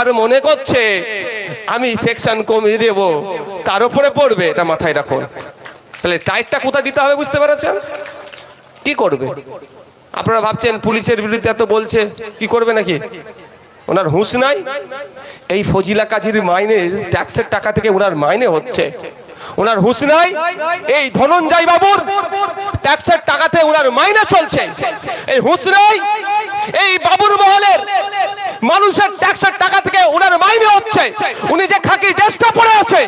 আর মনে করছে, আমি সেকশন কমিয়ে দেব, তার উপরে পড়বে, এটা মাথায় রাখুন। তাহলে টাইটটা কোথায় দিতে হবে বুঝতে পেরেছেন? কি করবে? আপনারা ভাবছেন পুলিশের বিরুদ্ধে এত বলছে, কি করবে নাকি? ওনার হুঁশ নাই? এই ফজিলা কাজীর মাইনে ট্যাক্সের টাকা থেকে ওনার মাইনে হচ্ছে। ওনার হুঁশ নাই? এই ধনঞ্জয় বাবুর ট্যাক্সের টাকাতে ওনার মাইনে চলছে। এই হুঁশ নাই? এই বাবুর মহলের মানুষের ট্যাক্সের টাকা থেকে ওনার মাইনে হচ্ছে। উনি যে খাকি ড্রেসটা পরে আছে,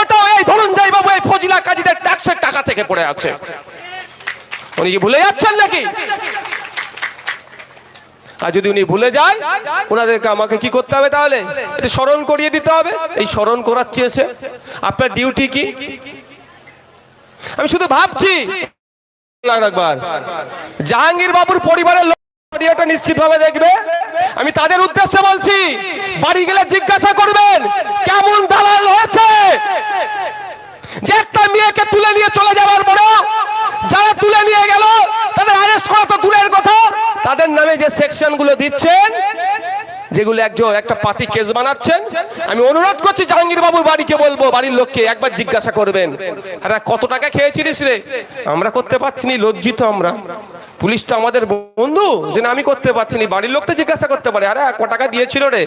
ওটাও এই ধনঞ্জয় বাবু এই ফজিলা কাজীদের ট্যাক্সের টাকা থেকে পড়ে আছে। উনি কি ভুলে যাচ্ছেন নাকি? আর যদি উনি ভুলে যায়, ওনাদেরকে আমাকে কি করতে হবে তাহলে? এটা স্মরণ করিয়ে দিতে হবে। এই স্মরণ করার চেয়েছে আপনার ডিউটি কি? আমি শুধু ভাবছি। জাহাঙ্গীর বাবুর পরিবারের লোক ভিডিওটা নিশ্চিতভাবে দেখবে। আমি তাদের উদ্দেশ্যে বলছি, বাড়ি গেলে জিজ্ঞাসা করবেন, কেমন দালাল হয়েছে? যে একটা মেয়েকে তুলে নিয়ে চলে যাওয়ার পরে যারা তুলে নিয়ে গেল, তাদের অ্যারেস্ট করা তো দূরের কথা। তাদের নামে যে সেকশনগুলো দিচ্ছেন যেগুলো একজন একটা পাতি কেস বানাচ্ছেন, আমি অনুরোধ করছি জাহাঙ্গীর বাবুর বাড়িকে বলব, বাড়ির লোককে একবার জিজ্ঞাসা করবেন। আরে কত টাকা খেয়েছিলিস রে? আমরা করতে পারছি নি লজ্জিত আমরা। পুলিশ তো আমাদের বন্ধু, যে আমি করতে পারছি নি বাড়ির লোক তো জিজ্ঞাসা করতে পারে, আরে ক টাকা দিয়েছিল রে?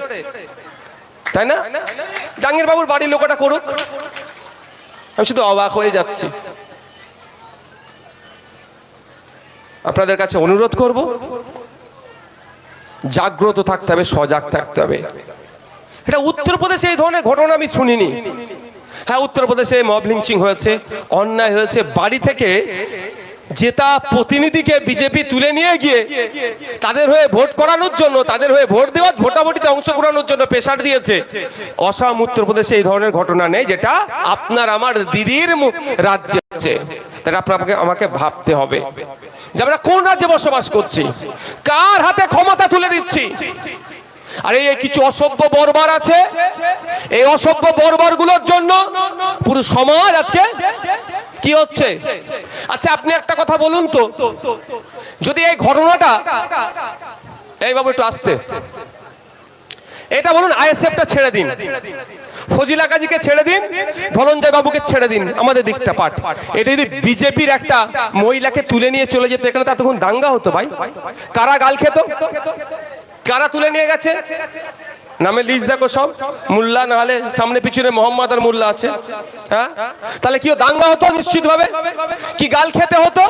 তাই না? জাহাঙ্গীর বাবুর বাড়ির লোক ওটা করুক। আমি শুধু অবাক হয়ে যাচ্ছি। আপনাদের কাছে অনুরোধ করব জাগ্রত থাকতে হবে, সজাগ থাকতে হবে। এটা উত্তরপ্রদেশে এই ধরনের ঘটনা আমি শুনিনি। হ্যাঁ উত্তরপ্রদেশে মব লিঞ্চিং হয়েছে, অন্যায় হয়েছে। বাড়ি থেকে জেতা প্রতিনিধিকে বিজেপি তুলে নিয়ে গিয়ে তাদের হয়ে ভোট করানোর জন্য, তাদের হয়ে ভোট দেওয়ার ভোটাভুটিতে অংশগ্রহণের জন্য প্রেশার দিয়েছে। অসম, উত্তরপ্রদেশে এই ধরনের ঘটনা নেই, যেটা আপনার, আমার দিদির রাজ্যে হচ্ছে। তাহলে আপনাকে আমাকে ভাবতে হবে। যে আমরা কোন রাজ্যে বসবাস করছি? কার হাতে ক্ষমতা তুলে দিচ্ছি? আর, এই কিছু অসভ্য বর্বর আছে। এই অসভ্য বর্বরগুলোর জন্য পুরো সমাজ আজকে কি হচ্ছে? আচ্ছা আপনি একটা কথা বলুন তো। যদি এই ঘটনাটা এই বাবু একটু আসতে। এটা বলুন, আইএসএফটা ছেড়ে দিন। ফজিলা কাজীকে ছেড়ে দিন, ধনঞ্জয় বাবুকে ছেড়ে দিন, আমাদের দিকটা পাঠ। এটা যদি বিজেপির একটা মহিলাকে তুলে নিয়ে চলে যেত, এখানে তো এতক্ষণ দাঙ্গা হতো ভাই। কারা গাল খেত? কারা তুলে নিয়ে গেছে? নামে লিস্ট দেখো সব। মোল্লা না হলে সামনে পিছনে মোহাম্মদ আর মোল্লা আছে। হ্যাঁ? তাহলে কি দাঙ্গা হতো নিশ্চিত ভাবে কি গাল খেতে হতো?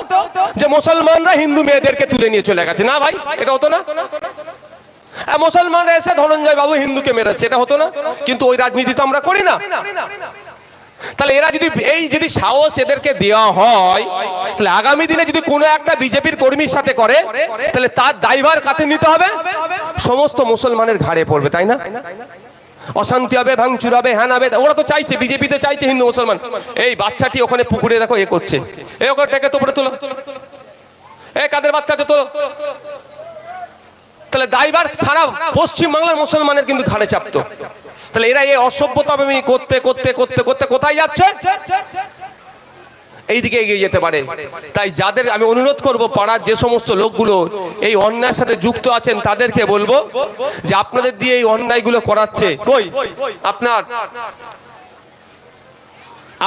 যে মুসলমানরা হিন্দু মেয়েদেরকে তুলে নিয়ে চলে গেছে। না ভাই, এটা হতো না? মুসলমানরা এসে ধনঞ্জয় বাবু হিন্দুকে মেরেছে, এটা হতো না? কিন্তু ওই রাজনীতি তো আমরা করি না। তাহলে এরা যদি এই যদি সাহস এদেরকে দেওয়া হয়, তাহলে আগামী দিনে যদি কোনো একটা বিজেপির কর্মীর সাথে করে, তাহলে তার দায়ভার কাতে নিতে হবে? সমস্ত মুসলমানের ঘাড়ে পড়বে, তাই না? অশান্তি হবে, ভাঙচুর হবে, হ্যান হবে, ওরা তো চাইছে, বিজেপিতে চাইছে হিন্দু, মুসলমান। এই বাচ্চাটি ওখানে পুকুরে রাখো এ করছে। এ ওখানে ডেকে তোপড়ে তোলো। এ কাদের বাচ্চা তো তোলো। তাহলে দায়ভার সারা পশ্চিম বাংলার মুসলমানের কিন্তু ঘাড়ে চাপতো। তাহলে এরা এই অসভ্যতা আমি করতে করতে করতে করতে কোথায় যাচ্ছে? এইদিকে এগিয়ে যেতে পারে। তাই যাদের আমি অনুরোধ করব, পাড়ার যে সমস্ত লোকগুলো এই অন্যায়ের সাথে যুক্ত আছেন, তাদেরকে বলব যে আপনাদের দিয়ে এই অন্যায়গুলো করাচ্ছে। কই? আপনার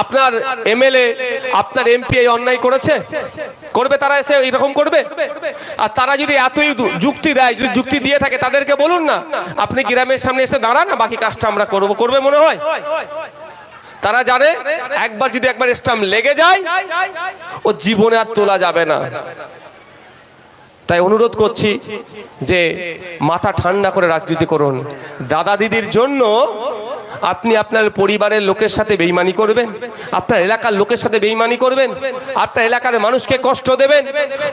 আপনার এমএলএ, আপনার এমপি এই অন্যায় করেছে? করবে তারা এসে এরকম করবে? আর তারা যদি এতই যুক্তি দেয়, যদি যুক্তি দিয়ে থাকে, তাদেরকে বলুন না, আপনি গ্রামের সামনে এসে দাঁড়ান না বাকি কাজটা আমরা করব। করবে মনে হয়? তারা জানে, একবার যদি একবার স্টাম্প লেগে যায়, ও জীবনে আর তোলা যাবে না। তাই অনুরোধ করছি যে মাথা ঠান্ডা করে রাজনীতি করুন। দাদা দিদির জন্য আপনি আপনার পরিবারের লোকের সাথে বেইমানি করবেন, আপনার এলাকার লোকের সাথে বেইমানি করবেন, আপনার এলাকার মানুষকে কষ্ট দেবেন।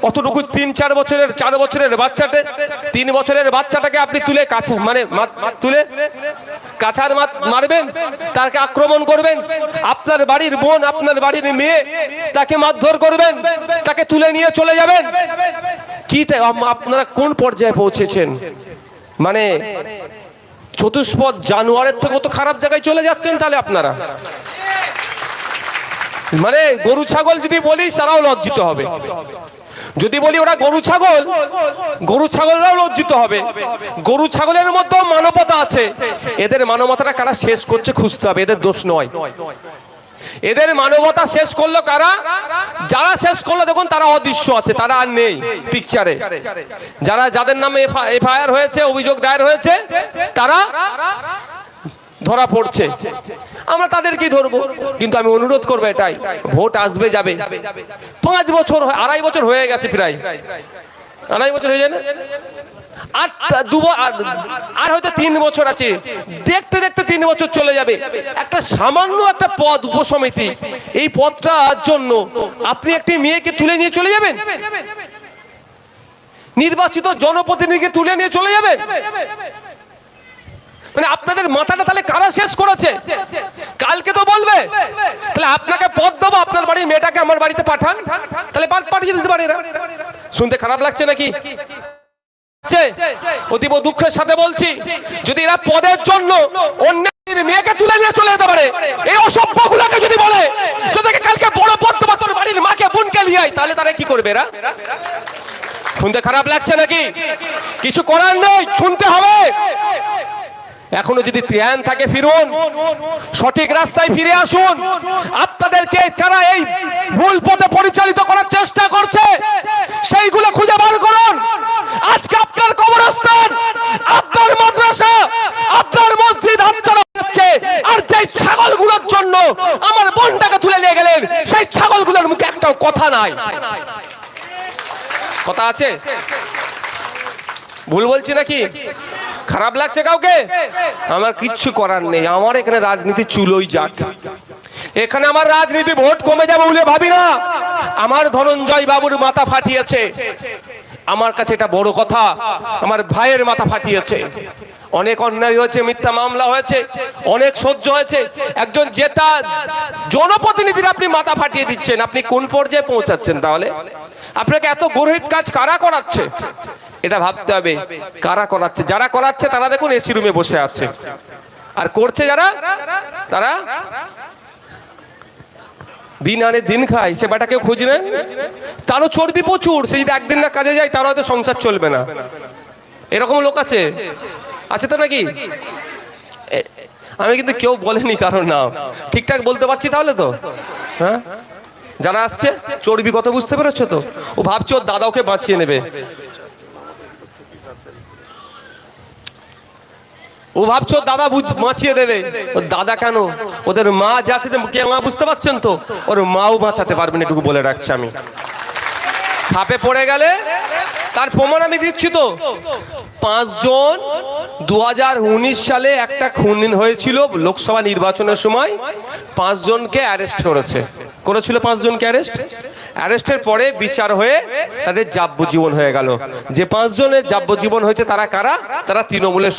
অতটুকু তিন, চার বছরের চার বছরের বাচ্চাটে, তিন বছরের বাচ্চাটাকে আপনি তুলে কাছে মানে তুলে কাছার মারবেন, তাকে আক্রমণ করবেন। আপনার বাড়ির বোন, আপনার বাড়ির মেয়ে তাকে মারধর করবেন, তাকে তুলে নিয়ে চলে যাবেন। কি আপনারা কোন পর্যায়ে পৌঁছেছেন? মানে চতুষ্পদ জানুয়ারের থেকে তো খারাপ জায়গায় চলে যাচ্ছেন তাহলে আপনারা? মানে গরু ছাগল যদি বলিস তারাও লজ্জিত হবে। যদি বলি ওরা গরু ছাগল, গরু ছাগলরাও লজ্জিত হবে। গরু ছাগলের মধ্যেও মানবতা আছে। এদের মানবতাটা কারা শেষ করছে খুঁজতে হবে, এদের দোষ নয়। এদের মানবতা শেষ করল কারা? যারা শেষ করল, দেখুন, তারা অদৃশ্য আছে, তারা আর নেই পিকচারে যারা যাদের নামে এফআইআর হয়েছে, অভিযোগ দায়ের হয়েছে, তারা ধরা পড়ছে। আমরা তাদেরকেই ধরবো, কিন্তু আমি অনুরোধ করব এটাই, ভোট আসবে যাবে। পাঁচ বছর আড়াই বছর হয়ে গেছে প্রায়। আড়াই বছর হয়ে যায় না? আর দু আর- হয়তো তিন বছর আছে। দেখতে দেখতে তিন বছর চলে যাবে। একটা সামান্য একটা পদ উপসমিতি। এই পদটার জন্য আপনি একটি মেয়েকে তুলে নিয়ে চলে যাবেন? নির্বাচিত জনপ্রতিনিধিকে তুলে নিয়ে চলে যাবেন? মানে আপনাদের মাথাটা তাহলে কারা শেষ করেছে? কালকে তো বলবে। তাহলে আপনাকে পদ দেবো, আপনার বাড়ির মেয়েটাকে আমার বাড়িতে পাঠান। তাহলে পাঠিয়ে দিতে পারে এরা। শুনতে খারাপ লাগছে নাকি? অতীব দুঃখের সাথে বলছি যদি এরা পদের জন্য অন্যের মেয়েকে তুলে নিয়ে চলে যেতে পারে এই অসভ্য গুলাকে যদি বলে যদি কালকে বড় পদ দেবো তোর বাড়ির মাকে বোনকে নিয়ে আয়, তাহলে তারা কি করবে এরা? শুনতে খারাপ লাগছে নাকি? কিছু করার নেই শুনতে হবে। এখনও যদি ধ্যান থাকে ফিরুন, সঠিক রাস্তায় ফিরে আসুন। আপনাদেরকে কারা এই ভুল পথে পরিচালিত করার চেষ্টা করছে, সেইগুলো খুঁজে বার করুন। আজকে আপনার কবরস্থান, আপনার মাদ্রাসা, আপনার মসজিদ হাতছাড়া হচ্ছে আর যেই ছাগলগুলোর জন্য আমার বোনটাকে তুলে নিয়ে গেলেন, সেই ছাগলগুলোর মুখে একটাও কথা নাই। কথা আছে? ভুল বলছি নাকি? খারাপ লাগছে কাউকে? আমার কিচ্ছু করার নেই। আমার এখানে রাজনীতি চুলোই যাক। এখানে আমার রাজনীতি ভোট কমে যাবে বলে ভাবি না। আমার ধনঞ্জয় বাবুর মাথা ফাটিয়েছে। আমার কাছে এটা বড় কথা। আমার ভাইয়ের মাথা ফাটিয়েছে। অনেক অন্যায় হয়েছে, মিথ্যা মামলা হয়েছে, অনেক সহ্য হয়েছে। একজন যেটা জনপ্রতিনিধির আপনি মাথা ফাটিয়ে দিচ্ছেন। আপনি কোন পর্যায়ে পৌঁছাচ্ছেন তাহলে? আপনাকে এত গরহিত কাজ কারা করাচ্ছে? এটা ভাবতে হবে, কারা করাচ্ছে? যারা করাচ্ছে তারা দেখুন এসি রুমে বসে আছে। আর করছে যারা? তারা? দিন আনে দিন খায়, সে বেটাকে খোঁজ নেন তারও চর্বি প্রচুর, সে যদি একদিন না কাজে যায় তারও হয়তো সংসার চলবে না। এরকম লোক আছে? আছে তো নাকি? আমি কিন্তু কেউ বলেনি কারণ নাম। ঠিকঠাক বলতে পারছি তাহলে তো? হ্যাঁ? যারা আসছে চর্বি কত বুঝতে পেরেছ তো? ও ভাবছে ওর দাদা ওকে বাঁচিয়ে নেবে। ও ভাবছ দাদা বাঁচিয়ে দেবে। ওর দাদা কেন? ওদের মা যা আছে কে মা বুঝতে পারছেন তো? ওর মাও বাঁচাতে পারবেন এটুকু বলে রাখছি আমি। ছাপে পড়ে গেলে তার প্রমাণ আমি দিচ্ছি তো। পাঁচজন দু হাজার উনিশ সালে একটা খুন হয়েছিল লোকসভা নির্বাচনের সময়। পাঁচজনকে অ্যারেস্ট করেছে। করেছিল পাঁচজনকে অ্যারেস্ট। অ্যারেস্টের পরে বিচার হয়ে তাদের যাব্যজীবন হয়ে গেল। যে পাঁচজনের যাব্যজীবন হয়েছে তারা কারা? তারা তৃণমূলের